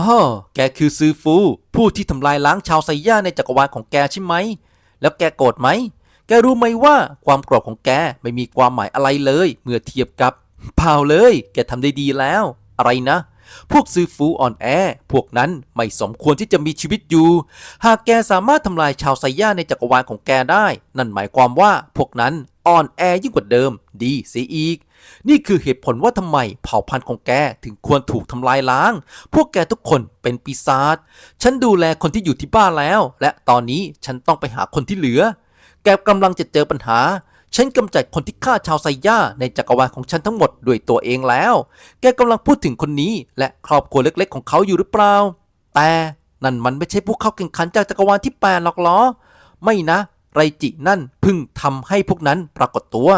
อ๋อแกคือซือฟู ผู้ที่ทำลายล้างชาวไซย่าในจักรวาลของแกใช่ไหม แล้วแกโกรธไหม แกรู้ไหมว่าความโกรธของแกไม่มีความหมายอะไรเลย เมื่อเทียบกับเปล่าเลย แกทำได้ดีแล้ว อะไรนะ พวกซื้อฟูอ่อนแอ พวกนั้นไม่สมควรที่จะมีชีวิตอยู่ หากแกสามารถทำลายชาวไซย่าในจักรวาลของแกได้ นั่นหมายความว่าพวกนั้นอ่อนแอยิ่งกว่าเดิม ดีเสียอีก นี่คือเหตุผลว่าทำไมเผ่าพันธุ์ของแกถึงควรถูกทำลายล้าง พวกแกทุกคนเป็นปีศาจ ฉันดูแลคนที่อยู่ที่บ้านแล้ว และตอนนี้ฉันต้องไปหาคนที่เหลือ แกกำลังจะเจอปัญหา ฉันกำจัดคนที่ฆ่าชาวไซย่าในจักรวาลของฉันทั้งหมดด้วยตัวเองแล้ว แกกำลังพูดถึงคนนี้ และครอบครัวเล็กๆ ของเขาอยู่หรือเปล่า แต่นั่นมันไม่ใช่พวกเขาแข่งขันจากจักรวาลที่แปดหรอกหรอ ไม่นะ ไรจินั่นพึ่งทำให้พวกนั้นปรากฏตัว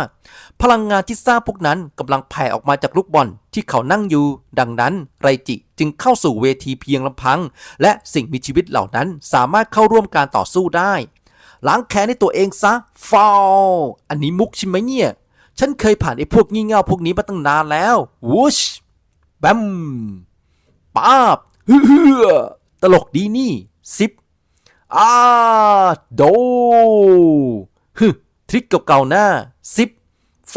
พลังงานที่สร้างพวกนั้นกำลังแผ่ออกมาจากลูกบอลที่เขานั่งอยู่ ดังนั้นไรจิจึงเข้าสู่เวทีเพียงลำพัง และสิ่งมีชีวิตเหล่านั้นสามารถเข้าร่วมการต่อสู้ได้ ล้างแค้นในตัวเองซะฟาวอันนี้มุกใช่ไหมเนี่ย ฉันเคยผ่านไอ้พวกงี่เง่าพวกนี้มาตั้งนานแล้ววูชแบมป้าบเฮือตลกดีนี่ซิปอาโดฮึทริกเก่าๆหน้าซิปโฟ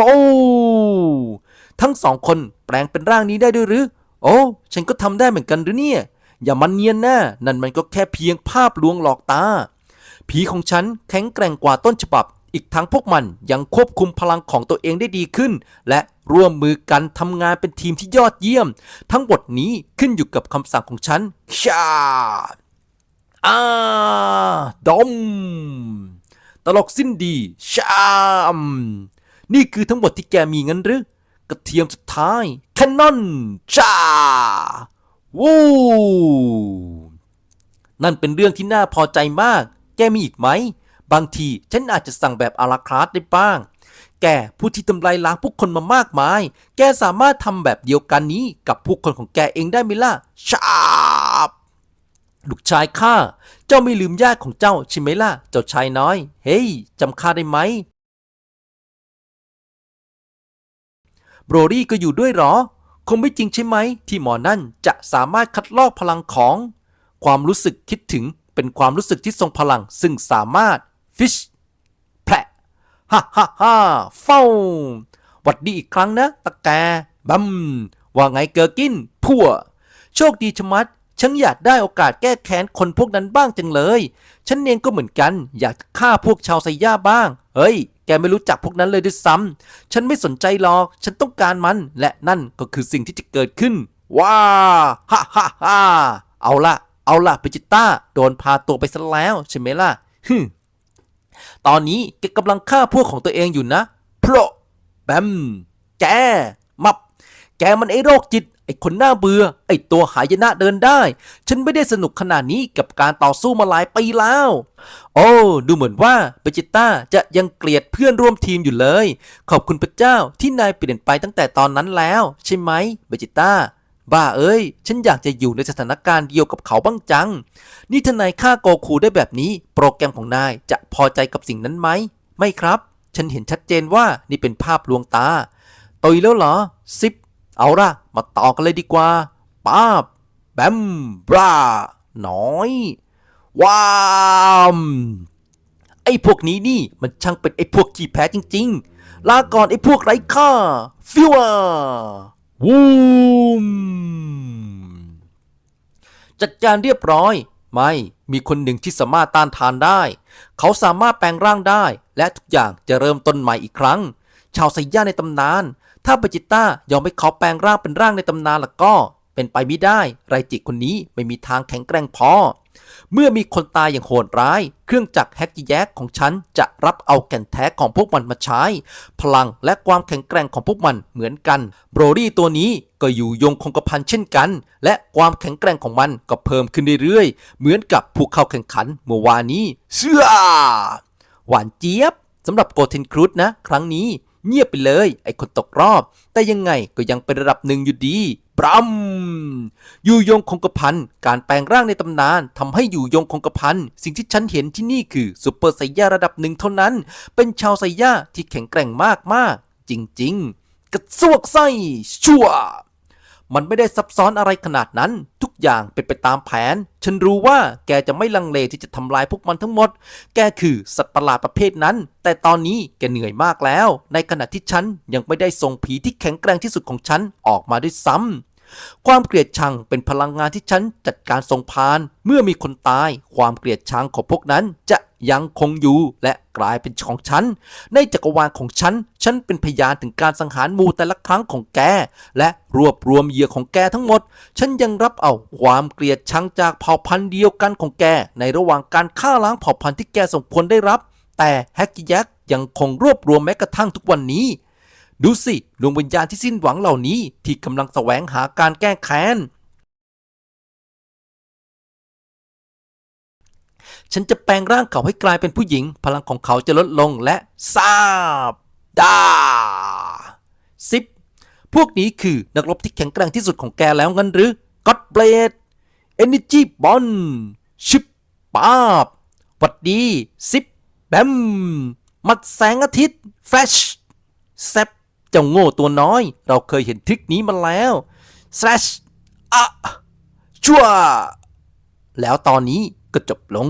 ทั้งสองคนแปลงเป็นร่างนี้ได้ด้วยหรือ โอ้ ฉันก็ทำได้เหมือนกันหรือเนี่ย อย่ามันเนียนหน้า นั่นมันก็แค่เพียงภาพลวงหลอกตา ผีของฉันแข็งแกร่งกว่าต้นฉบับ อีกทั้งพวกมันยังควบคุมพลังของตัวเองได้ดีขึ้น และร่วมมือกันทำงานเป็นทีมที่ยอดเยี่ยม ทั้งหมดนี้ขึ้นอยู่กับคำสั่งของฉันชาอาดอม ตลกสิ้นดีชามนี่คือทั้งหมดที่แกมีงั้นหรือกระเทียมสุดท้ายแคนนอนจ้าวู้นั่นเป็นเรื่องที่น่าพอใจมาก กมีอีกไหม บางทีฉันอาจจะสั่งแบบอาราคาร์ทได้บ้าง แกผู้ที่ทำลายล้างผู้คนมามากมาย แกสามารถทำแบบเดียวกันนี้กับผู้คนของแกเองได้ไหมล่ะชาบลูกชายข้า เจ้าไม่ลืมญาติของเจ้าใช่ไหมล่ะ เจ้าชายน้อย เฮ้ยจำข้าได้ไหมโบรดี้ก็อยู่ด้วยหรอ คงไม่จริงใช่ไหม ที่หมอนั่นจะสามารถคัดลอกพลังของ ความรู้สึกคิดถึง เป็นความรู้สึกที่ทรงพลังซึ่งสามารถฟิชแพะฮ่าฮ่าฮ่าเฝ้าหวัดดีอีกครั้งนะ ตะแกบัมว่าไงเกอร์กินพัวโชคดีชะมัด ฉันอยากได้โอกาสแก้แค้นคนพวกนั้นบ้างจังเลย ฉันเองก็เหมือนกัน อยากฆ่าพวกชาวไซย่าบ้าง เฮ้ย แกไม่รู้จักพวกนั้นเลยด้วยซ้ำฉันไม่สนใจหรอก ฉันต้องการมัน และนั่นก็คือสิ่งที่จะเกิดขึ้น ว้าฮ่าฮ่าฮ่าเอาละ เอาล่ะเปจิต้าโดนพาตัวไปซะแล้วใช่ไหมล่ะฮึตอนนี้แกกำลังฆ่าพวกของตัวเองอยู่นะโพรแบมแก มับ แกมันไอ้โรคจิต ไอ้คนหน้าเบื่อ ไอ้ตัวหายนะเดินได้ ฉันไม่ได้สนุกขนาดนี้กับการต่อสู้มาหลายปีแล้ว โอ้ ดูเหมือนว่าเบจิต้าจะยังเกลียดเพื่อนร่วมทีมอยู่เลย ขอบคุณพระเจ้าที่นายเปลี่ยนไปตั้งแต่ตอนนั้นแล้ว ใช่ไหมเบจิต้า บ้าเอ้ย ฉันอยากจะอยู่ในสถานการณ์เดียวกับเขาบ้างจัง นี่ถ้านายฆ่าโกคูได้แบบนี้ โปรแกรมของนายจะพอใจกับสิ่งนั้นไหม ไม่ครับ ฉันเห็นชัดเจนว่านี่เป็นภาพลวงตาตุยแล้วเหรอ ซิป เอาละมาต่อกันเลยดีกว่า ป้าบ แบมบราน้อย ว้ามไอ้พวกนี้นี่มันช่างเป็นไอ้พวกขี้แพ้จริง ๆ ลาก่อนไอ้พวกไร้ค่า ฟิววูม จัดการเรียบร้อย ไม่มีคนหนึ่งที่สามารถต้านทานได้ เขาสามารถแปลงร่างได้ และทุกอย่างจะเริ่มต้นใหม่อีกครั้ง ชาวไซย่าในตำนาน ถ้าเบจิต้ายอมให้เขาแปลงร่างเป็นร่างในตำนานล่ะก็ เป็นไปไม่ได้ไรจิคนนี้ไม่มีทางแข็งแกร่งพอ เมื่อมีคนตายอย่างโหดร้าย เครื่องจักรแฮกแยกของฉันจะรับเอาแก่นแท้ของพวกมันมาใช้ พลังและความแข็งแกร่งของพวกมันเหมือนกัน โบรดี้ตัวนี้ก็อยู่ยงคงกระพันเช่นกัน และความแข็งแกร่งของมันก็เพิ่มขึ้นเรื่อยๆ เหมือนกับผู้เข้าแข่งขันเมื่อวานนี้เชื่อหวานเจี๊ยบสำหรับโกเทนครูดนะ ครั้งนี้เงียบไปเลย ไอ้คนตกรอบ แต่ยังไงก็ยังเป็นระดับหนึ่งอยู่ดี รัมอยู่ยงคงกระพันการแปลงร่างในตำนานทำให้อยู่ยงคงกระพันสิ่งที่ฉันเห็นที่นี่คือซูเปอร์ไซย่าระดับหนึ่งเท่านั้น เป็นชาวไซย่าที่แข็งแกร่งมากๆ จริงๆ กระซวกไส้ชั่ว มันไม่ได้ซับซ้อนอะไรขนาดนั้น ทุกอย่างเป็นไปตามแผน ฉันรู้ว่าแกจะไม่ลังเลที่จะทำลายพวกมันทั้งหมด แกคือสัตว์ประหลาดประเภทนั้น แต่ตอนนี้แกเหนื่อยมากแล้ว ในขณะที่ฉันยังไม่ได้ส่งผีที่แข็งแกร่งที่สุดของฉันออกมาด้วยซ้ำ ความเกลียดชังเป็นพลังงานที่ฉันจัดการส่งพาน เมื่อมีคนตาย ความเกลียดชังของพวกนั้นจะยังคงอยู่และกลายเป็นของฉัน ในจักรวาลของฉัน ฉันเป็นพยานถึงการสังหารหมู่แต่ละครั้งของแก และรวบรวมเหยื่อของแกทั้งหมด ฉันยังรับเอาความเกลียดชังจากเผ่าพันธุ์เดียวกันของแก ในระหว่างการฆ่าล้างเผ่าพันธุ์ที่แกสมควรได้รับ แต่แฮกกิยักยังคงรวบรวมแม้กระทั่งทุกวันนี้ ดูสิดวงวิญญาณที่สิ้นหวังเหล่านี้ที่กำลังแสวงหาการแก้แค้น ฉันจะแปลงร่างเขาให้กลายเป็นผู้หญิง พลังของเขาจะลดลงและซาบดาสิบพวกนี้คือนักรบที่แข็งแกร่งที่สุดของแกแล้วงั้นหรือก็อดเบลดเอเนจีบอลชิปปาบวัดดีสิบแบมมัดแสงอาทิตย์แฟชแซบ เจ้าโง่ตัวน้อย เราเคยเห็นทริคนี้มาแล้ว slash อะชัวแล้วตอนนี้ก็จบลง